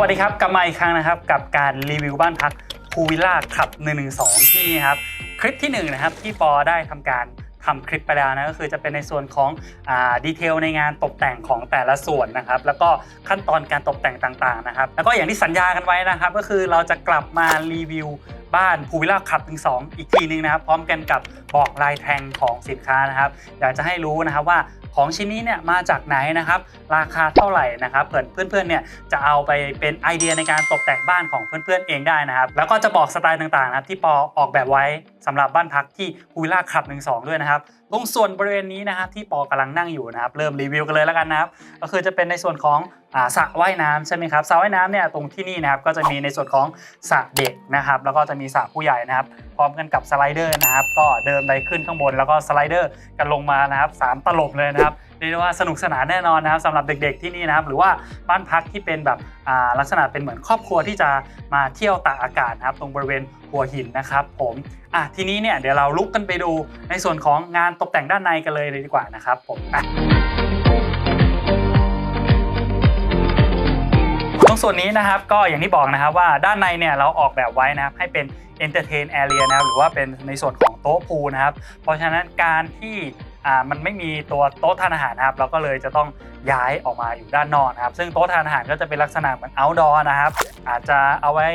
วัสดีครับ กลับมาอีกครั้งนะครับ กับการรีวิวบ้านพักพูวิลล่าขับ 112 ที่นี่ครับคลิปที่1นะครับที่ปอได้ทำการทำคลิปไปแล้วนะก็คือจะเป็นในส่วนของอดีเทลในงานตกแต่งของแต่ละส่วนนะครับ แล้วก็ขั้นตอนการตกแต่งต่างๆนะครับ แล้วก็อย่างที่สัญญากันไว้นะครับ ก็คือเราจะกลับมารีวิวบ้านพูวิลล่าขับ12อีกทีนึงนะครับ พร้อมกันกับบอกลายแทงของสินค้านะครับอยากจะให้รู้นะครับว่า ของชิ้นนี้เนี่ยมาจากไหนนะครับ ราคาเท่าไหร่นะครับเพื่อนเพื่อนๆเนี่ยจะเอาไปเป็นไอเดียในการตกแต่งบ้านของเพื่อนๆเองได้นะครับ แล้วก็จะบอกสไตล์ต่างๆนะครับที่ปอออกแบบไว้สำหรับบ้านพักที่พูวิลล่าขับ 12 ด้วยนะครับ ตรงส่วนบริเวณนี้นะครับที่ปอกำลังนั่งอยู่นะครับเริ่มรีวิวกันเลยแล้วกันนะครับก็คือจะเป็นในส่วนของสระว่ายน้ำใช่ไหมครับสระว่ายน้ำเนี่ยตรงที่นี่นะครับก็จะมีในส่วนของสระเด็กนะครับแล้วก็จะมีสระผู้ใหญ่นะครับพร้อมกันกับสไลเดอร์นะครับก็เดินไปขึ้นข้างบนแล้วก็สไลเดอร์กันลงมานะครับสามตลบเลยนะครับ เรียกได้ว่าสนุกสนานแน่นอนนะครับสำหรับเด็กๆที่นี่นะครับหรือว่าบ้านพักที่เป็นแบบลักษณะเป็นเหมือนครอบครัวที่จะมาเที่ยวตากอากาศนะครับตรงบริเวณหัวหินนะครับผมอะทีนี้เนี่ยเดี๋ยวเราลุกกันไปดูในส่วนของงานตกแต่งด้านในกันเลยเลยดีกว่านะครับผมตรงส่วนนี้นะครับก็อย่างที่บอกนะครับว่าด้านในเนี่ยเราออกแบบไว้นะครับให้เป็น entertain area นะครับหรือว่าเป็นในส่วนของโต๊ะพูนะครับเพราะฉะนั้นการที่ มันไม่มีตัวโต๊ะทานอาหารนะครับ เราก็เลยจะต้องย้ายออกมาอยู่ด้านนอกนะครับ ซึ่งโต๊ะทานอาหารก็จะเป็นลักษณะเหมือน outdoor นะครับ อาจจะเอาไว้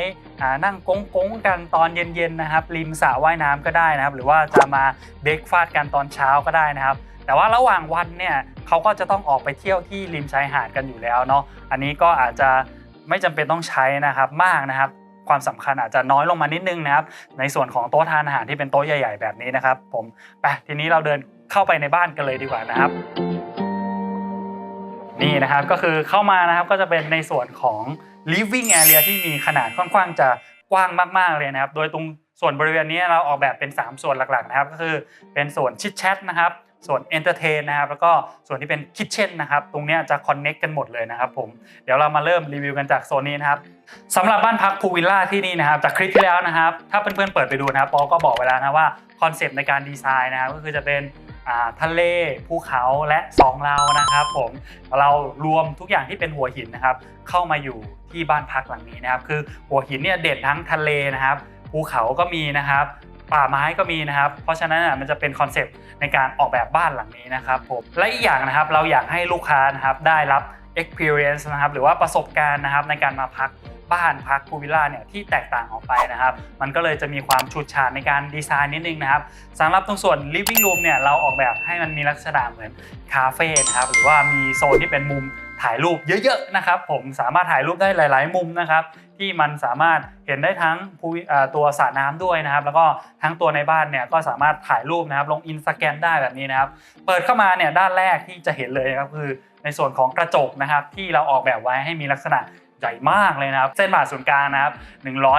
นั่งกงๆกันตอนเย็นๆนะครับ ริมสระว่ายน้ำก็ได้นะครับ หรือว่าจะมาเบรกฟาสกันตอนเช้าก็ได้นะครับ แต่ว่าระหว่างวันเนี่ยเขาก็จะต้องออกไปเที่ยวที่ริมชายหาดกันอยู่แล้วเนาะ อันนี้ก็อาจจะไม่จำเป็นต้องใช้นะครับมากนะครับความสำคัญอาจจะน้อยลงมานิดนึงนะครับ ในส่วนของโต๊ะทานอาหารที่เป็นโต๊ะใหญ่ ๆ แบบนี้นะครับ ผมไปทีนี้เราเดิน เข้าไปในบ้านกันเลยดีกว่านะครับ นี่นะครับก็คือเข้ามานะครับก็จะเป็นในส่วนของ living area ที่มีขนาดค่อนข้างจะกว้างมาก ๆ เลยนะครับ โดยตรงส่วนบริเวณนี้เราออกแบบเป็น 3 ส่วนหลัก ๆ นะครับ ก็คือเป็นส่วนชิดแชทนะครับ ส่วน entertain นะครับ แล้วก็ส่วนที่เป็น kitchen นะครับ ตรงนี้จะ connect กันหมดเลยนะครับผม เดี๋ยวเรามาเริ่มรีวิวกันจากโซนนี้นะครับสำหรับบ้านพักพูวิลล่าที่นี่นะครับ จากคลิปที่แล้วนะครับ ถ้าเพื่อนๆเปิดไปดูนะครับปอก็บอกไว้แล้วนะว่าคอนเซปต์ในการดีไซน์นะครับ ก็คือจะเป็น ทะเลภูเขาและสองเรานะครับผมเรารวมทุกอย่างที่เป็นหัวหินนะครับเข้ามาอยู่ที่บ้านพักหลังนี้นะครับ คือหัวหินเนี่ยเด่นทั้งทะเลนะครับ ภูเขาก็มีนะครับป่าไม้ก็มีนะครับ เพราะฉะนั้นอะมันจะเป็นคอนเซปต์ในการออกแบบบ้านหลังนี้นะครับผมและอีกอย่างนะครับเราอยากให้ลูกค้านะครับได้รับ experience นะครับหรือว่าประสบการณ์นะครับในการมาพัก บ้านพักพูวิลล่าเนี่ยที่แตกต่างออกไปนะครับ มันก็เลยจะมีความฉูดฉาดในการดีไซน์นิดนึงนะครับสำหรับตรงส่วน living room เนี่ยเราออกแบบให้มันมีลักษณะเหมือนคาเฟ่นะครับหรือว่ามีโซนที่เป็นมุมถ่ายรูปเยอะๆนะครับ ผมสามารถถ่ายรูปได้หลาย ๆ มุมนะครับ ที่มันสามารถเห็นได้ทั้งตัวสระน้ำด้วยนะครับ แล้วก็ทั้งตัวในบ้านเนี่ยก็สามารถถ่ายรูปนะครับ ลงอินสตาแกรมได้แบบนี้นะครับ เปิดเข้ามาเนี่ยด้านแรกที่จะเห็นเลยนะครับคือในส่วนของกระจกนะครับที่เราออกแบบไว้ให้มีลักษณะ ใหญ่มากเลยนะครับ เส้นผ่าศูนย์กลางนะครับ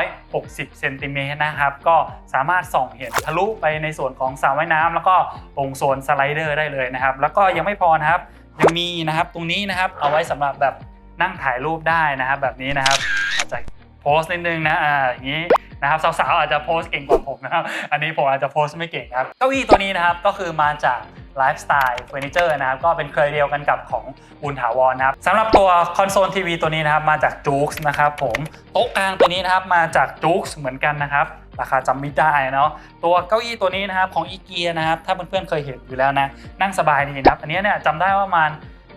160 เซนติเมตรนะครับ ก็สามารถส่องเห็นทะลุไปในส่วนของสระว่ายน้ำแล้วก็ตรงโซนสไลเดอร์ได้เลยนะครับ แล้วก็ยังไม่พอนะครับ ยังมีนะครับตรงนี้นะครับ เอาไว้สำหรับแบบนั่งถ่ายรูปได้นะครับ แบบนี้นะครับอาจจะโพสต์นิดนึงนะอ่าอย่างนี้นะครับสาวๆอาจจะโพสเก่งกว่าผมนะครับ อันนี้ผมอาจจะโพสไม่เก่งครับเก้าอี้ตัวนี้นะครับก็คือมาจาก ไลฟ์สไตล์เฟอร์นิเจอร์นะครับก็เป็นเคยเดียวกันกับของบุญถาวรนะครับสำหรับตัวคอนโซลทีวีตัวนี้นะครับมาจากจู๊กนะครับผมโต๊ะกลางตัวนี้นะครับมาจากจู๊กเหมือนกันนะครับราคาจำไม่ได้เนาะตัวเก้าอี้ตัวนี้นะครับของอีเกียนะครับถ้าเพื่อนๆเคยเห็นอยู่แล้วนะนั่งสบายดีนะครับ อันนี้เนี่ยจำได้ว่าประมาณ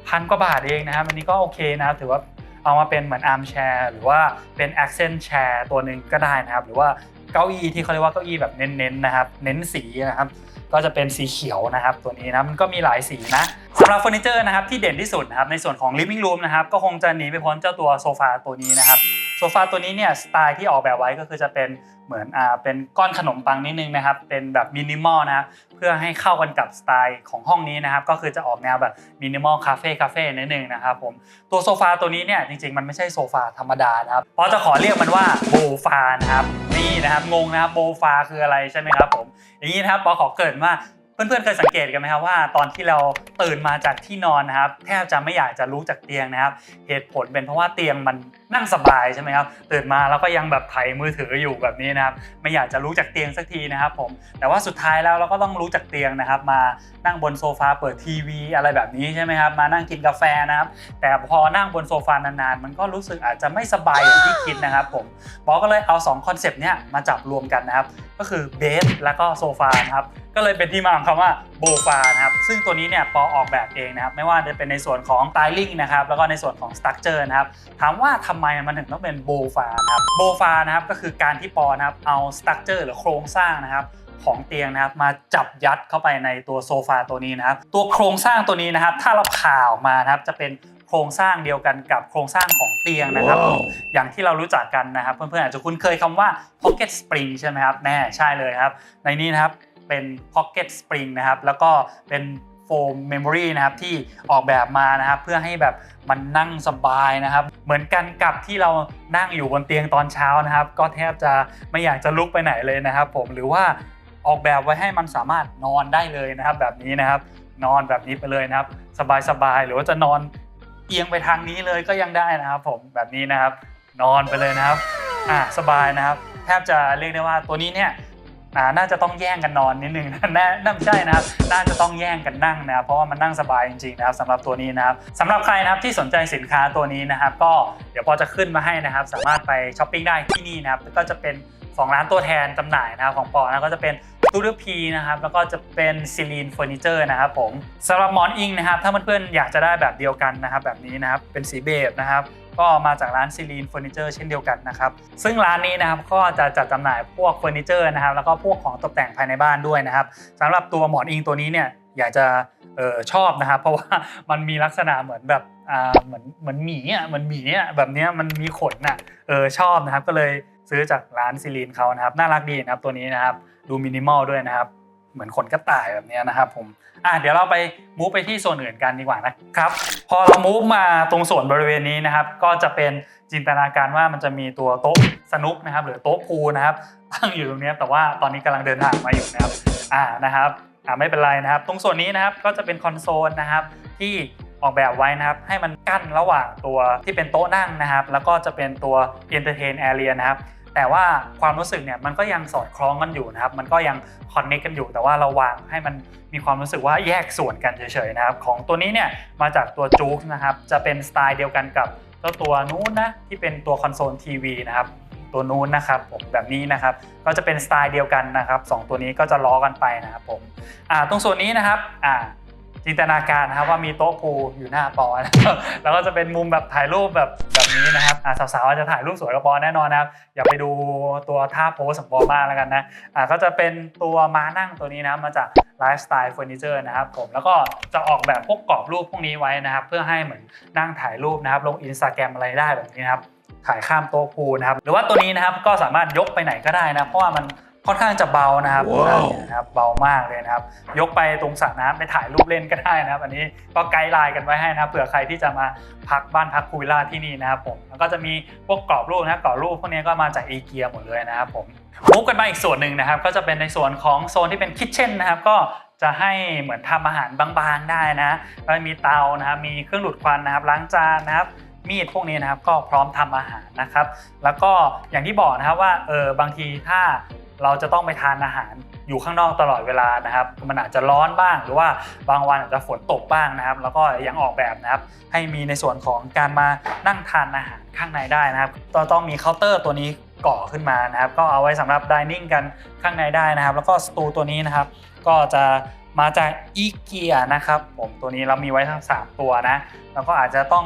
พันกว่าบาทเองนะครับ อันนี้ก็โอเคนะครับถือว่าเอามาเป็นเหมือนอาร์มแชร์หรือว่าเป็น accent chair ตัวหนึ่งก็ได้นะครับ หรือว่าเก้าอี้ที่เขาเรียกว่าเก้าอี้แบบเน้นๆนะครับ เน้นสีนะครับ ก็จะเป็นสีเขียวนะครับตัวนี้นะมันก็มีหลายสีนะสำหรับเฟอร์นิเจอร์นะครับที่เด่นที่สุดนะครับในส่วนของ living room นะครับก็คงจะหนีไปพ้นเจ้าตัวโซฟาตัวนี้นะครับ โซฟาตัวนี้เนี่ยสไตล์ที่ออกแบบไว้ก็คือจะเป็นเหมือนอ่าเป็นก้อนขนมปังนิดนึงนะครับ เป็นแบบมินิมอลนะครับเพื่อให้เข้ากันกับสไตล์ของห้องนี้นะครับ ก็คือจะออกแนวแบบมินิมอลคาเฟ่คาเฟ่นิดนึงนะครับผมตัวโซฟาตัวนี้เนี่ยจริงๆ มันไม่ใช่โซฟาธรรมดานะครับเพราะจะขอเรียกมันว่าโบฟานะครับนี่นะครับงงนะครับโบฟาคืออะไรใช่ไหมครับผมอย่างนี้นะครับปอขอเกรินว่า เพื่อนๆเคยสังเกตกันไหมครับว่าตอนที่เราตื่นมาจากที่นอนนะครับแทบจะไม่อยากจะลุกจากเตียงนะครับ เหตุผลเป็นเพราะว่าเตียงมันนั่งสบายใช่ไหมครับตื่นมาแล้วก็ยังแบบไถมือถืออยู่แบบนี้นะครับไม่อยากจะลุกจากเตียงสักทีนะครับผมแต่ว่าสุดท้ายแล้วเราก็ต้องลุกจากเตียงนะครับ มานั่งบนโซฟาเปิดทีวีอะไรแบบนี้ใช่ไหมครับมานั่งกินกาแฟนะครับแต่พอนั่งบนโซฟานานๆ มันก็รู้สึกอาจจะไม่สบายอย่างที่คิดนะครับผมปอก็เลยเอา2คอนเซปต์เนี้ยมาจับรวมกันนะครับก็คือเบสแล้วก็โซฟานะครับ ก็เลยเป็นที่มาของคำว่าโบฟานะครับซึ่งตัวนี้เนี่ยปอออกแบบเองนะครับไม่ว่าจะเป็นในส่วนของ styling นะครับแล้วก็ในส่วนของ structure นะครับถามว่าทำไมมันถึงต้องเป็นโบฟานะครับโบฟานะครับก็คือการที่ปอนะครับเอา structure หรือโครงสร้างนะครับของเตียงนะครับมาจับยัดเข้าไปในตัวโซฟาตัวนี้นะครับตัวโครงสร้างตัวนี้นะครับถ้าเราผ่าออกมานะครับจะเป็นโครงสร้างเดียวกันกับโครงสร้างของเตียงนะครับ Wow อย่างที่เรารู้จักกันนะครับ เพื่อนๆอาจจะคุ้นเคยคำว่า pocket spring ใช่ไหมครับแน่ใช่เลยครับ ในนี้นะครับ เป็น pocket spring นะครับ แล้วก็เป็นโฟมเมมโมรีนะครับที่ออกแบบมานะครับเพื่อให้แบบมันนั่งสบายนะครับ เหมือนกันกับที่เรานั่งอยู่บนเตียงตอนเช้านะครับ ก็แทบจะไม่อยากจะลุกไปไหนเลยนะครับ ผมหรือว่าออกแบบไว้ให้มันสามารถนอนได้เลยนะครับ แบบนี้นะครับ นอนแบบนี้ไปเลยนะครับ สบายๆหรือว่าจะนอนเอียงไปทางนี้เลยก็ยังได้นะครับ ผมแบบนี้นะครับ นอนไปเลยนะครับอ่าสบายนะครับ แทบจะเรียกได้ว่าตัวนี้เนี่ย น่าจะต้องแย่งกันนอนนิดนึงนะน่าน่าไม่ใช่นะครับ น่าจะต้องแย่งกันนั่งนะครับ เพราะว่ามันนั่งสบายจริงๆนะครับสำหรับตัวนี้นะครับสำหรับใครนะครับที่สนใจสินค้าตัวนี้นะครับ ก็เดี๋ยวพอจะขึ้นมาให้นะครับ สามารถไปช้อปปิ้งได้ที่นี่นะครับ ก็จะเป็น2ร้านตัวแทนจำหน่ายนะครับของปอนะก็จะเป็นตูดพีนะครับแล้วก็จะเป็นซิลีนเฟอร์นิเจอร์นะครับผมสำหรับหมอนอิงนะครับถ้าเพื่อนๆอยากจะได้แบบเดียวกันนะครับแบบนี้นะครับเป็นสีเบจนะครับ ก็มาจากร้านซิลีนเฟอร์นิเจอร์เช่นเดียวกันนะครับ ซึ่งร้านนี้นะครับก็จะจัดจำหน่ายพวกเฟอร์นิเจอร์นะครับแล้วก็พวกของตกแต่งภายในบ้านด้วยนะครับสำหรับตัวหมอนอิงตัวนี้เนี่ยอยากจะออชอบนะครับ เพราะว่ามันมีลักษณะเหมือนแบบอ่าเหมือนเหมือนหมีอะเหมือนหมีอะแบบเนี้ยมันมีขนอะเออชอบนะครับก็เลยซื้อจากร้านซิลีนเขานะครับน่ารักดีนะครับตัวนี้นะครับดูมินิมอลด้วยนะครับ เหมือนขนกระต่ายแบบนี้นะครับผมอะเดี๋ยวเราไปมูฟไปที่โซนอื่นกันดีกว่านะครับพอเรามูฟมาตรงส่วนบริเวณนี้นะครับ ก็จะเป็นจินตนาการว่ามันจะมีตัวโต๊ะสนุกนะครับ หรือโต๊ะพูนะครับตั้งอยู่ตรงนี้แต่ว่าตอนนี้กำลังเดินทางมาอยู่นะครับอ่านะครับอ่าไม่เป็นไรนะครับ ตรงส่วนนี้นะครับก็จะเป็นคอนโซลนะครับที่ออกแบบไว้นะครับ ให้มันกั้นระหว่างตัวที่เป็นโต๊ะนั่งนะครับ แล้วก็จะเป็นตัว entertain area นะครับ แต่ว่าความรู้สึกเนี่ยมันก็ยังสอดคล้องกันอยู่นะครับ มันก็ยังคอนเนคกันอยู่ แต่ว่าเราวางให้มันมีความรู้สึกว่าแยกส่วนกันเฉยๆนะครับ ของตัวนี้เนี่ยมาจากตัวจู๊กนะครับ จะเป็นสไตล์เดียวกันกับเจ้าตัวนู้นนะที่เป็นตัวคอนโซลทีวีนะครับตัวนู้นนะครับผมแบบนี้นะครับก็จะเป็นสไตล์เดียวกันนะครับสองตัวนี้ก็จะล้อกันไปนะครับผมอ่าตรงส่วนนี้นะครับอ่า จินตนาการนะครับว่ามีโต๊ะพูอยู่หน้าปอนะครับแล้วก็จะเป็นมุมแบบถ่ายรูปแบบแบบนี้นะครับอ่าสาวๆอาจจะถ่ายรูปสวยกับปอแน่นอนนะครับอย่าไปดูตัวท่าโพสของปอมากแล้วกันนะอ่าก็จะเป็นตัวม้านั่งตัวนี้นะมาจากไลฟ์สไตล์เฟอร์นิเจอร์นะครับผมแล้วก็จะออกแบบพวกกรอบรูปพวกนี้ไว้นะครับ เพื่อให้เหมือนนั่งถ่ายรูปนะครับ ลงอินสตาแกรมอะไรได้แบบนี้นะครับถ่ายข้ามโต๊ะพูนะครับหรือว่าตัวนี้นะครับก็สามารถยกไปไหนก็ได้นะเพราะว่ามัน ค่อนข้างจะเบานะครับว้าวเนี่ยนะครับเบามากเลยนะครับ ยกไปตรงสระน้ำไปถ่ายรูปเล่นก็ได้นะครับ อันนี้ก็ไกด์ไลน์กันไว้ให้นะครับเผื่อใครที่จะมาพักบ้านพักคุยล่าที่นี่นะครับผมแล้วก็จะมีพวกกรอบรูปนะครับกรอบรูปพวกนี้ก็มาจากอีเกียหมดเลยนะครับผมมุกกันมาอีกส่วนหนึ่งนะครับ ก็จะเป็นในส่วนของโซนที่เป็นคิทเช่นนะครับก็จะให้เหมือนทำอาหารบางๆได้นะก็มีเตานะครับมีเครื่องดูดควันนะครับล้างจานนะครับมีดพวกนี้นะครับก็พร้อมทำอาหารนะครับ แล้วก็อย่างที่บอกนะครับว่าเออบางทีถ้า เราจะต้องไปทานอาหารอยู่ข้างนอกตลอดเวลานะครับ มันอาจจะร้อนบ้าง หรือว่าบางวันอาจจะฝนตกบ้างนะครับ แล้วก็ยังออกแบบนะครับ ให้มีในส่วนของการมานั่งทานอาหารข้างในได้นะครับต้องต้องมีเคาน์เตอร์ตัวนี้ก่อขึ้นมานะครับ ก็เอาไว้สำหรับดิเนิ่งกันข้างในได้นะครับ แล้วก็สตูตัวนี้นะครับ ก็จะมาจากอีเกียนะครับผมตัวนี้เรามีไว้ทั้ง 3 ตัวนะแล้วก็อาจจะต้อง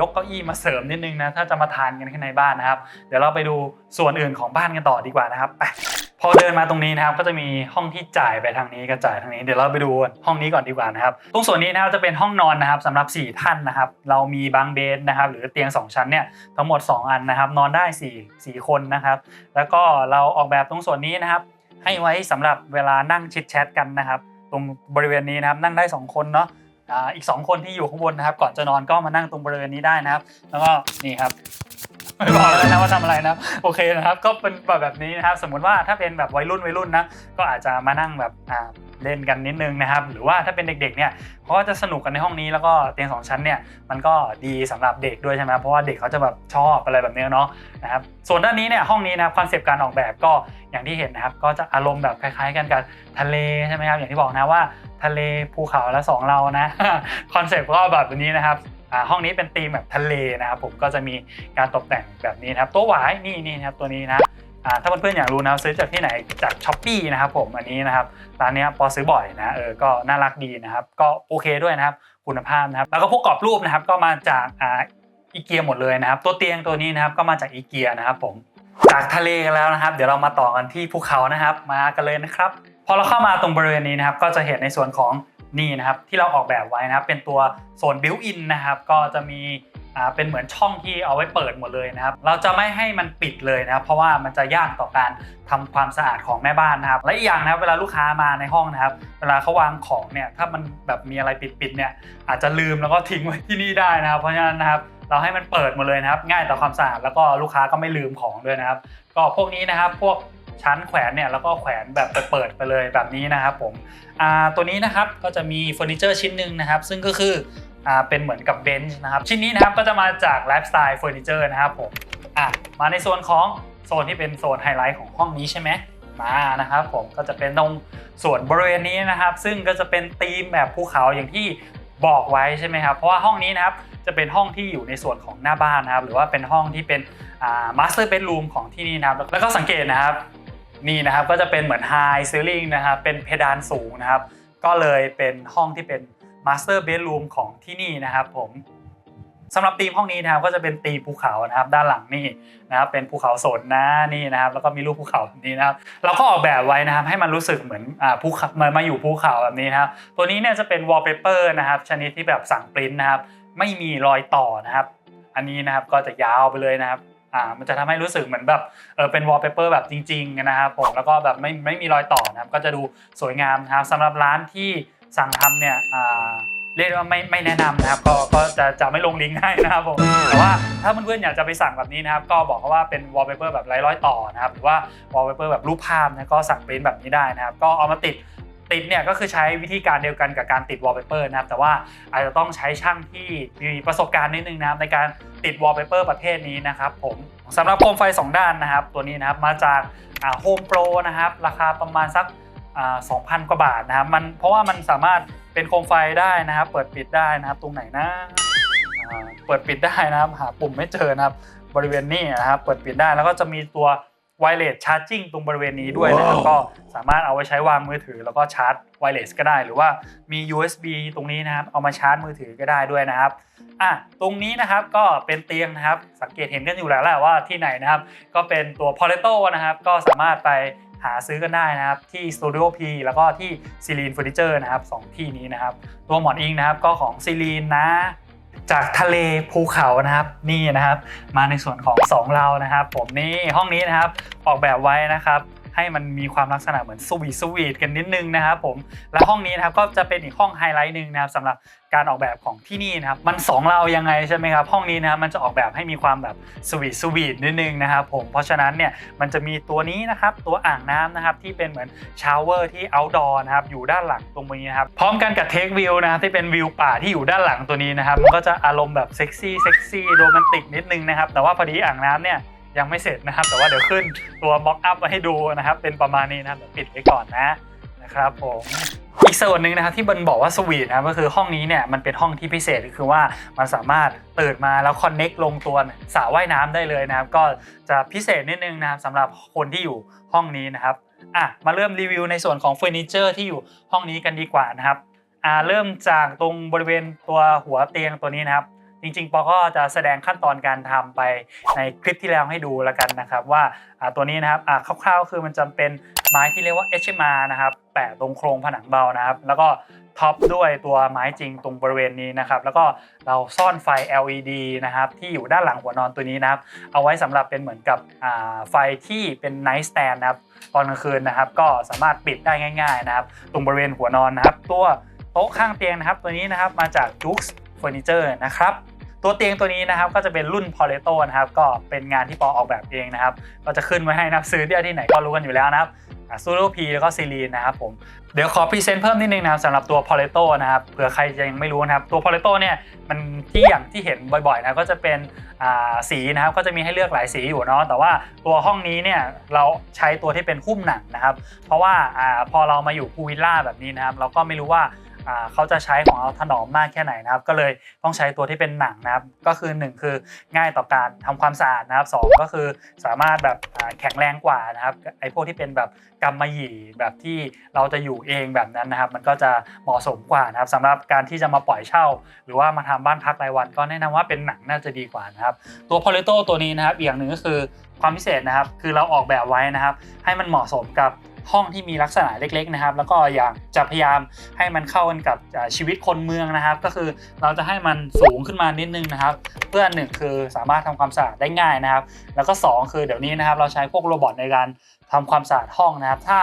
ยกเก้าอี้มาเสริมนิดนึงนะถ้าจะมาทานกันข้างในบ้านนะครับ เดี๋ยวเราไปดูส่วนอื่นของบ้านกันต่อดีกว่านะครับไป พอเดินมาตรงนี้นะครับก็จะมีห้องที่จ่ายไปทางนี้กับจ่ายทางนี้เดี๋ยวเราไปดูห้องนี้ก่อนดีกว่านะครับ ตรงส่วนนี้นะครับจะเป็นห้องนอนนะครับสำหรับ 4 ท่านนะครับ เรามีบังเบดนะครับ หรือเตียง 2 ชั้นเนี่ยทั้งหมด 2 อันนะครับ นอนได้ 4 4 คนนะครับ แล้วก็เราออกแบบตรงส่วนนี้นะครับ ให้ไว้สำหรับเวลานั่งชิดแชทกันนะครับ ตรงบริเวณนี้นะครับนั่งได้ 2 คนเนาะอ่าอีก 2 คนที่อยู่ข้างบนนะครับ ก่อนจะนอนก็มานั่งตรงบริเวณนี้ได้นะครับ แล้วก็นี่ครับ ไม่บอกแล้วนะว่าทำอะไรนะโอเคนะครับ ก็เป็นแบบนี้นะครับ สมมติว่าถ้าเป็นแบบวัยรุ่นวัยรุ่นนะก็อาจจะมานั่งแบบเล่นกันนิดนึงนะครับ หรือว่าถ้าเป็นเด็กๆเนี่ยเขาก็จะสนุกกันในห้องนี้แล้วก็เตียงสองชั้นเนี่ยมันก็ดีสำหรับเด็กด้วยใช่ไหมเพราะว่าเด็กเขาจะแบบชอบอะไรแบบนี้เนาะนะครับส่วนด้านนี้เนี่ยห้องนี้นะครับคอนเซปต์การออกแบบก็อย่างที่เห็นนะครับ ก็จะอารมณ์แบบคล้ายๆ กันกับทะเลใช่ไหมครับอย่างที่บอกนะว่าทะเลภูเขาและสองเรานะคอนเซปต์ก็แบบนี้นะครับ ห้องนี้เป็นธีมแบบทะเลนะครับผมก็จะมีการตกแต่งแบบนี้นะครับตัวหวายนี่นี่นะครับตัวนี้นะถ้าเพื่อนๆอยากรู้นะซื้อจากที่ไหนจากช้อปปีนะครับผมอันนี้นะครับร้านนี้ปอซื้อบ่อยนะเออก็น่ารักดีนะครับ ก็โอเคด้วยนะครับคุณภาพนะครับแล้วก็พวกกรอบรูปนะครับก็มาจากอีเกียหมดเลยนะครับ ตัวเตียงตัวนี้นะครับก็มาจากอีเกียนะครับผมจากทะเลกันแล้วนะครับ เดี๋ยวเรามาต่อกันที่ภูเขานะครับ มากันเลยนะครับ พอเราเข้ามาตรงบริเวณนี้นะครับ ก็จะเห็นในส่วนของ นี่นะครับที่เราออกแบบไว้นะครับ เป็นตัวโซนบิวอินนะครับ ก็จะมีเป็นเหมือนช่องที่เอาไว้เปิดหมดเลยนะครับ เราจะไม่ให้มันปิดเลยนะครับ เพราะว่ามันจะยากต่อการทำความสะอาดของแม่บ้านนะครับ และอีกอย่างนะครับเวลาลูกค้ามาในห้องนะครับ เวลาเขาวางของเนี่ยถ้ามันแบบมีอะไรปิดๆเนี่ยอาจจะลืมแล้วก็ทิ้งไว้ที่นี่ได้นะครับ เพราะฉะนั้นนะครับเราให้มันเปิดหมดเลยนะครับ ง่ายต่อความสะอาดแล้วก็ลูกค้าก็ไม่ลืมของด้วยนะครับ ก็พวกนี้นะครับพวก ชั้นแขวนเนี่ยแล้วก็แขวนแบบเปิดๆไปเลยแบบนี้นะครับผมตัวนี้นะครับก็จะมีเฟอร์นิเจอร์ชิ้นหนึ่งนะครับ ซึ่งก็คืออเป็นเหมือนกับเบนช์นะครับ ชิ้นนี้นะครับก็จะมาจากไลฟ์สไตล์เฟอร์นิเจอร์นะครับผมมาในโซนของโซนที่เป็นโซนไฮไลท์ของห้องนี้ใช่ไหมมานะครับผมก็จะเป็นตรงส่วนบริเวณนี้นะครับ ซึ่งก็จะเป็นธีมแบบภูเขาอย่างที่บอกไว้ใช่ไหมครับเพราะว่าห้องนี้นะครับจะเป็นห้องที่อยู่ในส่วนของหน้าบ้านนะครับ หรือว่าเป็นห้องที่เป็นมาสเตอร์เบดรูมของที่นี่นะครับ แล้วก็สังเกตนะครับ นี่นะครับก็จะเป็นเหมือนไฮซีลิงนะครับเป็นเพดานสูงนะครับ ก็เลยเป็นห้องที่เป็น Master Bedroom ของที่นี่นะครับผมสำหรับธีมห้องนี้นะครับก็จะเป็นธีมภูเขานะครับ ด้านหลังนี่นะครับเป็นภูเขาสนนะนี่นะครับ แล้วก็มีรูปภูเขาแบบนี้นะครับ เราก็ออกแบบไว้นะครับ ให้มันรู้สึกเหมือนอ่าภูเขาเหมือนมาอยู่ภูเขาแบบนี้นะครับ ตัวนี้เนี่ยจะเป็น wallpaper นะครับ ชนิดที่แบบสั่งปริ้นนะครับ ไม่มีรอยต่อนะครับ อันนี้นะครับก็จะยาวไปเลยนะครับ อ่ามันจะทำให้รู้สึกเหมือนแบบเออเป็น wallpaper แบบจริงๆนะครับผมแล้วก็แบบไม่ไม่มีรอยต่อนะครับก็จะดูสวยงามนะครับสำหรับร้านที่สั่งทำเนี่ยอ่าเรียกได้ว่าไม่ไม่แนะนำนะครับก็ก็จะจะไม่ลงลิงก์ให้นะครับผมแต่ว่าถ้าเพื่อนๆอยากจะไปสั่งแบบนี้นะครับก็บอกเขาว่าเป็น wallpaper แบบไร้รอยต่อนะครับหรือว่า wallpaper แบบรูปภาพนะก็สั่งปริ้นแบบนี้ได้นะครับก็เอามาติด ติดเนี่ยก็คือใช้วิธีการเดียวกันกับการติด wallpaper นะครับแต่ว่าอาจจะต้องใช้ช่างที่มีประสบการณ์นิดนึงนะครับในการติด wallpaper ประเภทนี้นะครับผมสำหรับโคมไฟ 2 ด้านนะครับ ตัวนี้นะครับมาจากโฮมโปรนะครับราคาประมาณสักสองพันกว่าบาทนะครับมันเพราะว่ามันสามารถเป็นโคมไฟได้นะครับ เปิดปิดได้นะครับ ตรงไหนนะเปิดปิดได้นะครับ หาปุ่มไม่เจอนะครับ บริเวณนี้นะครับ เปิดปิดได้แล้วก็จะมีตัว ไวเลสชาร์จิ่งตรงบริเวณนี้ด้วยนะครับว้าวก็สามารถเอาไว้ใช้วางมือถือ แล้วก็ชาร์จไวเลสก็ได้ หรือว่ามี USB ตรงนี้นะครับเอามาชาร์จมือถือก็ได้ด้วยนะครับอะตรงนี้นะครับก็เป็นเตียงนะครับ สังเกตเห็นกันอยู่แล้วแหละว่าที่ไหนนะครับ ก็เป็นตัว p o l e t o นะครับ ก็สามารถไปหาซื้อกันได้นะครับ ที่ Studio P แล้วก็ที่ c e l i n Furniture นะครับสองที่นี้นะครับ ตัวหมอนอิงนะครับก็ของ c e l i n นะ จากทะเลภูเขานะครับนี่นะครับ มาในส่วนของสองเรานะครับ ผมนี่ห้องนี้นะครับออกแบบไว้นะครับ ให้มันมีความลักษณะเหมือนสวีทสวีทกันนิดนึงนะครับผมและห้องนี้นะครับก็จะเป็นอีกห้องไฮไลท์หนึ่งนะครับสำหรับการออกแบบของที่นี่นะครับมันสองเรายังไงใช่ไหมครับห้องนี้นะครับมันจะออกแบบให้มีความแบบสวีทสวีทนิดนึงนะครับผมเพราะฉะนั้นเนี่ยมันจะมีตัวนี้นะครับตัวอ่างน้ำนะครับที่เป็นเหมือนชาวเวอร์ที่ outdoor นะครับอยู่ด้านหลังตรงนี้นะครับพร้อมกันกับเทควิวนะครับที่เป็นวิวป่าที่อยู่ด้านหลังตัวนี้นะครับมันก็จะอารมณ์แบบเซ็กซี่เซ็กซี่โรแมนติกนิดนึงนะครับแต่ว่าพอดีอ่างน้ำเนี่ย ยังไม่เสร็จนะครับ แต่ว่าเดี๋ยวขึ้นตัวบ็อกอัพมาให้ดูนะครับ เป็นประมาณนี้นะครับเดี๋ยวปิดไว้ก่อนนะนะครับผมอีกส่วนหนึ่งนะครับที่เบนบอกว่าสวีทนะก็คือห้องนี้เนี่ยมันเป็นห้องที่พิเศษก็คือว่ามันสามารถตื่นมาแล้วคอนเน็กลงตัวสระว่ายน้ำได้เลยนะครับ ก็จะพิเศษนิดนึงนะครับสำหรับคนที่อยู่ห้องนี้นะครับอะมาเริ่มรีวิวในส่วนของเฟอร์นิเจอร์ที่อยู่ห้องนี้กันดีกว่านะครับอ่าเริ่มจากตรงบริเวณตัวหัวเตียงตัวนี้นะครับ จริงๆปอก็จะแสดงขั้นตอนการทำไปในคลิปที่แล้วให้ดูแล้วกันนะครับ ว่าตัวนี้นะครับคร่าวๆคือมันจะเป็นไม้ที่เรียกว่า HMR นะครับแปะตรงโครงผนังเบานะครับ แล้วก็ท็อปด้วยตัวไม้จริงตรงบริเวณนี้นะครับ แล้วก็เราซ่อนไฟ LED นะครับที่อยู่ด้านหลังหัวนอนตัวนี้นะครับ เอาไว้สำหรับเป็นเหมือนกับไฟที่เป็น night stand นะครับตอนกลางคืนนะครับ ก็สามารถปิดได้ง่าย ๆนะครับ ตรงบริเวณหัวนอนนะครับ ตัวโต๊ะข้างเตียงนะครับ ตัวนี้นะครับมาจาก Jux Furniture นะครับ ตัวเตียงตัวนี้นะครับก็จะเป็นรุ่น p o l e t o นะครับก็เป็นงานที่ปอออกแบบเองนะครับก็จะขึ้นไว้ให้นับซื้อได้ที่ไหนก็รู้กันอยู่แล้วนะครับซูโรพีแล้วก็ซีรีนนะครับผมเดี๋ยวขอพรีเซนต์เพิ่มนิดนึงนะครับสำหรับตัวพอเลโตนะครับเผื่อใครยังไม่รู้นะครับตัวพอเลโตเนี่ยมันที่อย่างที่เห็นบ่อยๆนะก็จะเป็นสีนะครับก็จะมีให้เลือกหลายสีอยู่เนาะแต่ว่าตัวห้องนี้เนี่ยเราใช้ตัวที่เป็นหุ้มหนังนะครับ เพราะว่าอพอเรามาอยู่พูวิลล่าแบบนี้นะครับเราก็ไม่รู้ว่า เขาจะใช้ของเราถนอมมากแค่ไหนนะครับ ก็เลยต้องใช้ตัวที่เป็นหนังนะครับ ก็คือหนึ่งคือง่ายต่อการทำความสะอาดนะครับสองก็คือสามารถแบบแข็งแรงกว่านะครับไอ้พวกที่เป็นแบบกำมะหยี่แบบที่เราจะอยู่เองแบบนั้นนะครับ มันก็จะเหมาะสมกว่านะครับสำหรับการที่จะมาปล่อยเช่า หรือว่ามาทำบ้านพักรายวัน ก็แนะนำว่าเป็นหนังน่าจะดีกว่านะครับ ตัวพอลิโตตัวนี้นะครับอีกอย่างหนึ่งก็คือความพิเศษนะครับ คือเราออกแบบไว้นะครับ ให้มันเหมาะสมกับ ห้องที่มีลักษณะเล็กๆนะครับ แล้วก็อยากจะพยายามให้มันเข้ากันกับชีวิตคนเมืองนะครับ ก็คือเราจะให้มันสูงขึ้นมานิดนึงนะครับ เพื่อหนึ่งคือสามารถทำความสะอาดได้ง่ายนะครับ แล้วก็สองคือเดี๋ยวนี้นะครับ เราใช้พวกโรบอทในการทำความสะอาดห้องนะครับ ถ้า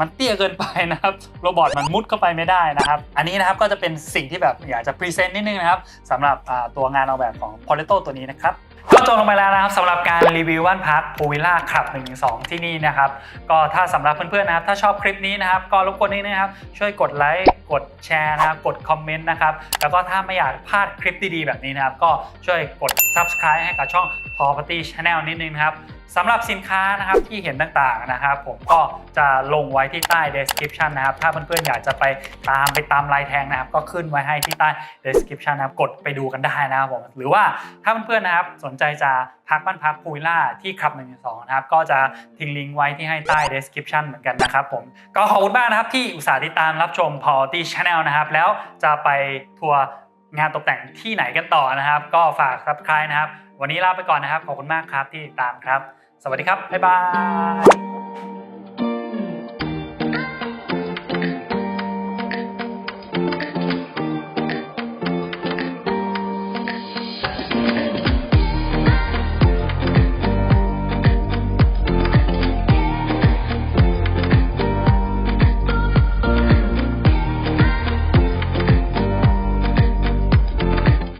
มันเตี้ยเกินไปนะครับโรบอทมันมุดเข้าไปไม่ได้นะครับ อันนี้นะครับก็จะเป็นสิ่งที่แบบอยากจะพรีเซนต์นิดนึงนะครับสำหรับตัวงานออกแบบของ p o l e t o ตัวนี้นะครับ ก็จบลงไปแล้วนะครับสำหรับการรีวิวบ้านพักพูวิลล่าคลับ1 2ที่นี่นะครับ ก็ถ้าสำหรับเพื่อนๆนะครับ ถ้าชอบคลิปนี้นะครับ ก็รบกวนนิดนะครับ ช่วยกดไลค์กดแชร์นะครับกดคอมเมนต์นะครับ แล้วก็ถ้าไม่อยากพลาดคลิปดีๆแบบนี้นะครับ ก็ช่วยกด subscribe ให้กับช่อง Property Channel นิดนึงนะครับ สำหรับสินค้านะครับที่เห็นต่างๆนะครับผมก็จะลงไว้ที่ใต้ description นะครับ ถ้าเพื่อนๆอยากจะไปตามไปตามลายแทงนะครับ ก็ขึ้นไว้ให้ที่ใต้ description นะครับกดไปดูกันได้นะครับผมหรือว่าถ้าเพื่อนๆนะครับสนใจจะพักบ้านพักพูล่าที่คลับ1 2นะครับ ก็จะทิ้งลิงก์ไว้ที่ให้ใต้ description เหมือนกันนะครับผมก็ขอบคุณมากนะครับที่อุตส่าห์ติดตามรับชม Party Channel นะครับแล้วจะไปทัวร์งานตกแต่งที่ไหนกันต่อนะครับ ก็ฝาก subscribe นะครับ วันนี้ลาไปก่อนนะครับ ขอบคุณมากครับที่ติดตามครับ สวัสดีครับบ๊ายบาย